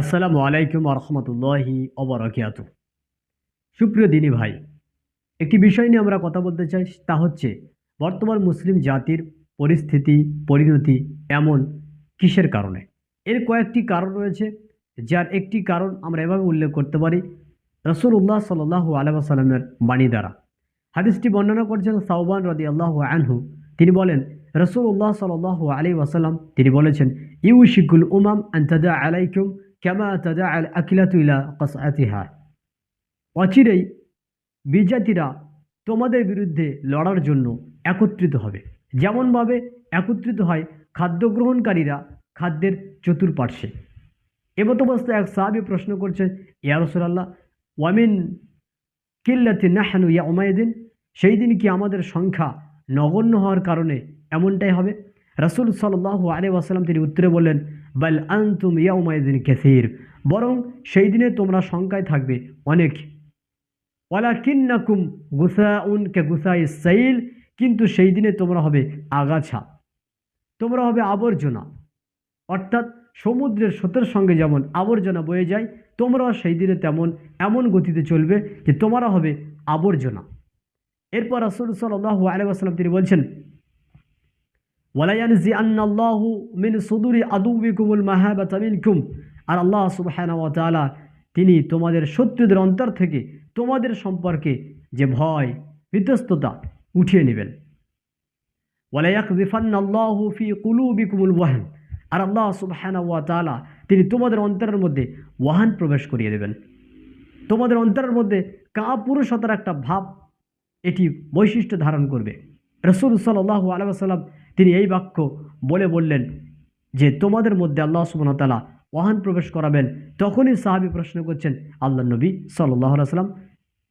আসসালামু আলাইকুম রহমতুল্লাহি অবরাকিয়াত সুপ্রিয় দিনী ভাই, একটি বিষয় নিয়ে আমরা কথা বলতে চাই, তা হচ্ছে বর্তমান মুসলিম জাতির পরিস্থিতি, পরিণতি এমন কিসের কারণে? এর কয়েকটি কারণ রয়েছে, যার একটি কারণ আমরা এভাবে উল্লেখ করতে পারি রসুল্লাহ সাল্লাহ আলহামের বাণী দ্বারা। হাদিসটি বর্ণনা করছেন সাউবান রদি আল্লাহ আনহু। তিনি বলেন রসুল্লাহ সাল্লাহ আলী ওয়াসাল্লাম তিনি বলেছেন ইউ শিকুল উমাম আন্তাদা আলাইকুম তাদা আল আকিলাতুইলা কসআতিহা অচিরেই বিজাতিরা তোমাদের বিরুদ্ধে লড়ার জন্য একত্রিত হবে। যেমনভাবে একত্রিত হয় খাদ্য গ্রহণকারীরা খাদ্যের চতুর্পার্শ্বে। এবত অবস্থায় এক সাহাবি প্রশ্ন করছেন, ইয়া রসুলাল্লাহ ওয়ামিন কিল্লাতি নাহানু ইয়া ওমায়দিন সেই দিন কি আমাদের সংখ্যা নগণ্য হওয়ার কারণে এমনটাই হবে? রাসুল সাল্লাহ আলী ওয়াসাল্লাম তিনি উত্তরে বললেন বাল আন্তুম ইয়া ওমায়দিন কেসির। বরং সেই দিনে তোমরা সংখ্যায় থাকবে অনেক। ওয়ালা কিন্নাকুম গুসা উন কে গুসাই সাইল, কিন্তু সেই দিনে তোমরা হবে আগাছা। তোমরা হবে আবর্জনা। অর্থাৎ সমুদ্রের স্রোতের সঙ্গে যেমন আবর্জনা বয়ে যায়, তোমরাও সেই দিনে তেমন এমন গতিতে চলবে যে তোমরা হবে আবর্জনা। এরপর রাসুল সাল্লাহ আলাইসাল্লাম তিনি বলছেন মিন আর আল্লাহ সুবহানাহু ওয়া তাআলা, তিনি তোমাদের শত্রুদের অন্তর থেকে তোমাদের সম্পর্কে যে ভয়, বিধ্বস্ততা উঠিয়ে নেবেন। আর আল্লাহ সুবহানাহু ওয়া তাআলা, তিনি তোমাদের অন্তরের মধ্যে ওয়াহান প্রবেশ করিয়ে দেবেন। তোমাদের অন্তরের মধ্যে কাপুরুষতার একটা ভাব, এটি বৈশিষ্ট্য ধারণ করবে। রসুল সাল্লাহ আলাইসাল্লাম তিনি এই বাক্য বলে বললেন যে, তোমাদের মধ্যে আল্লাহ সুবনতালা ওয়াহান প্রবেশ করাবেন। তখনই সাহাবি প্রশ্ন করছেন আল্লাহ নবী সাল্লাহ সাল্লাম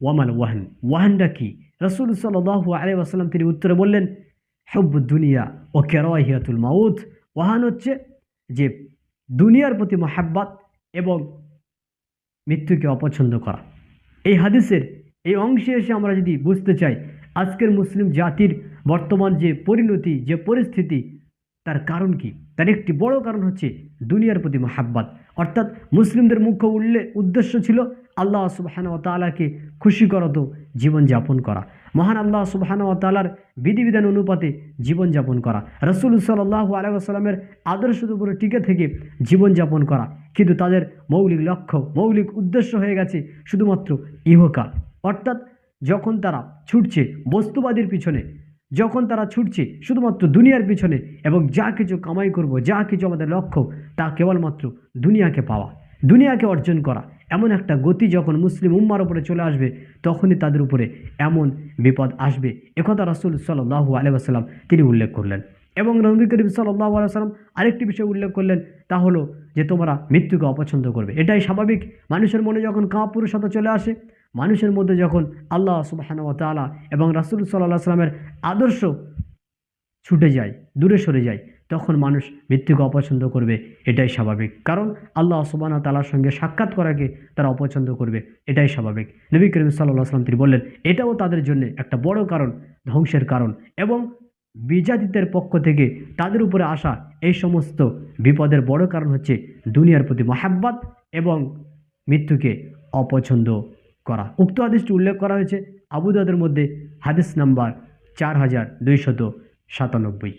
ওয়ামান ওয়াহান, ওয়াহানটা কি? রসুল সাল্লাহ আলাইসাল্লাম তিনি উত্তরে বললেন হব দুনিয়া ও কেরাহিয়াতুল মাউথ ওয়াহান হচ্ছে যে, দুনিয়ার প্রতি মহাব্বাত এবং মৃত্যুকে অপছন্দ করা। এই হাদিসের এই অংশে এসে আমরা যদি বুঝতে চাই আজকের মুসলিম জাতির বর্তমান যে পরিণতি, যে পরিস্থিতি, তার কারণ কি? তার একটি বড় কারণ হচ্ছে দুনিয়ার প্রতি মহাব্বাত। অর্থাৎ মুসলিমদের মুখ্য উল্লেখ উদ্দেশ্য ছিল আল্লাহ সুবাহান তালাকে খুশি করত জীবনযাপন করা। মহান আল্লাহ সুবাহান তালার বিধিবিধান অনুপাতে জীবনযাপন করা। রসুল সাল্লাহ আলাইসাল্লামের আদর্শের উপরে টিকে থেকে জীবনযাপন করা। কিন্তু তাদের মৌলিক লক্ষ্য, মৌলিক উদ্দেশ্য হয়ে গেছে শুধুমাত্র ইহকাল। অর্থাৎ যখন তারা ছুটছে বস্তুবাদীর পিছনে, যখন তারা ছুটছে শুধুমাত্র দুনিয়ার পিছনে এবং যা কিছু কামাই করব, যা কিছু আমাদের লক্ষ্য, তা কেবলমাত্র দুনিয়াকে পাওয়া, দুনিয়াকে অর্জন করা। এমন একটা গতি যখন মুসলিম উম্মার উপরে চলে আসবে, তখনই তাদের উপরে এমন বিপদ আসবে। একথা রাসুল সাল্লাহু আলাইসাল্লাম তিনি উল্লেখ করলেন। এবং নবী করিম সাল্লাহ আলাইসাল্লাম আরেকটি বিষয় উল্লেখ করলেন, তা হলো যে তোমরা মৃত্যুকে অপছন্দ করবে। এটাই স্বাভাবিক। মানুষের মনে যখন কাপুরুষতা চলে আসে মানুষের মধ্যে যখন আল্লাহ সুবাহান তালা এবং রাসুল সাল্লাহ সাল্লামের আদর্শ ছুটে যায়, দূরে সরে যায়, তখন মানুষ মৃত্যুকে অপছন্দ করবে। এটাই স্বাভাবিক। কারণ আল্লাহ সুবাহ তালার সঙ্গে সাক্ষাৎ করাকে তারা অপছন্দ করবে। এটাই স্বাভাবিক। নবী করিম সাল্লাহ সাল্লাম তিনি বললেন, এটাও তাদের জন্য একটা বড় কারণ, ধ্বংসের কারণ এবং বিজাতিদের পক্ষ থেকে তাদের উপরে আসা এই সমস্ত বিপদের বড় কারণ হচ্ছে দুনিয়ার প্রতি মহাব্বাত এবং মৃত্যুকে অপছন্দ। করা। উক্ত আদেশটি উল্লেখ করা হয়েছে আবুদাদের মধ্যে হাদিস নাম্বার চার হাজার দুইশত সাতানব্বই।